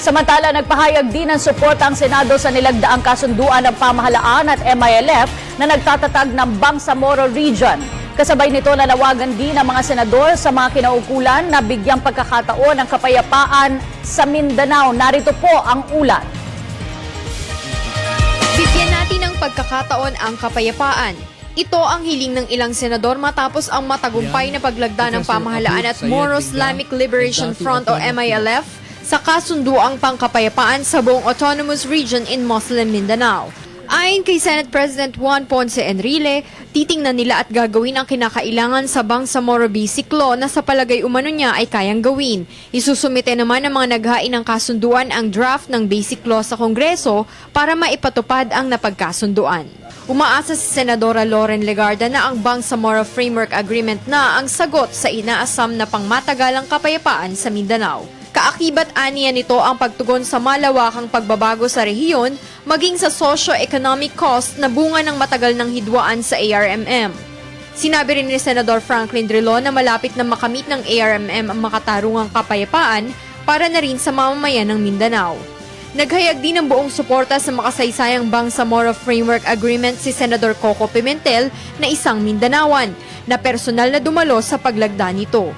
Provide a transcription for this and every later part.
Samantala, nagpahayag din ng suporta ang Senado sa nilagdaang kasunduan ng pamahalaan at MILF na nagtatatag ng Bangsamoro Region. Kasabay nito, nanawagan din ang mga senador sa mga kinaukulan na bigyang pagkakataon ng kapayapaan sa Mindanao. Narito po ang ulat. Bigyan natin ng pagkakataon ang kapayapaan. Ito ang hiling ng ilang senador matapos ang matagumpay na paglagda ng pamahalaan at Moro Islamic Liberation Front o MILF sa kasunduang pangkapayapaan sa buong autonomous region in Muslim Mindanao. Ayon kay Senate President Juan Ponce Enrile, titingnan nila at gagawin ang kinakailangan sa Bangsamoro Basic Law na sa palagay umano niya ay kayang gawin. Isusumite naman ng mga naghain ng kasunduan ang draft ng Basic Law sa Kongreso para maipatupad ang napagkasunduan. Umaasa si Senadora Lauren Legarda na ang Bangsamoro Framework Agreement na ang sagot sa inaasam na pangmatagalang kapayapaan sa Mindanao. Kaakibat aniya nito ang pagtugon sa malawakang pagbabago sa rehiyon maging sa socio-economic cost na bunga ng matagal ng hidwaan sa ARMM. Sinabi rin ni Senador Franklin Drilon na malapit na makamit ng ARMM ang makatarungang kapayapaan para na rin sa mamamayan ng Mindanao. Naghayag din ng buong suporta sa makasaysayang Bangsamoro Framework Agreement si Senador Coco Pimentel na isang Mindanawan na personal na dumalo sa paglagda nito.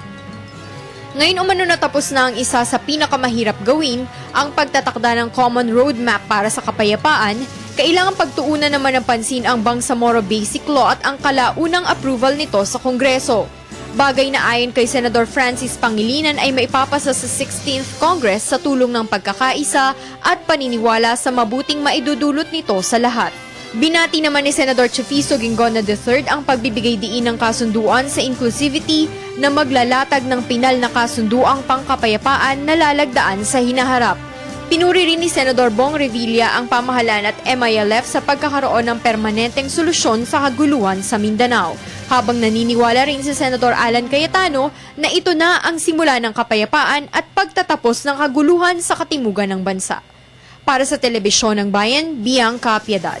Ngayon umano natapos na ang isa sa pinakamahirap gawin, ang pagtatakda ng Common Roadmap para sa kapayapaan, kailangan pagtuunan naman ng pansin ang Bangsamoro Basic Law at ang kalaunang approval nito sa Kongreso. Bagay na ayon kay Senador Francis Pangilinan ay maipapasa sa 16th Congress sa tulong ng pagkakaisa at paniniwala sa mabuting maidudulot nito sa lahat. Binati naman ni Senador Chufiso Gingona III ang pagbibigay diin ng kasunduan sa inclusivity na maglalatag ng pinal na kasunduang pangkapayapaan na lalagdaan sa hinaharap. Pinuri rin ni Senador Bong Revilla ang pamahalaan at MILF sa pagkakaroon ng permanenteng solusyon sa kaguluhan sa Mindanao. Habang naniniwala rin si Senador Alan Cayetano na ito na ang simula ng kapayapaan at pagtatapos ng kaguluhan sa katimugan ng bansa. Para sa Telebisyon ng Bayan, Bianca Piedad.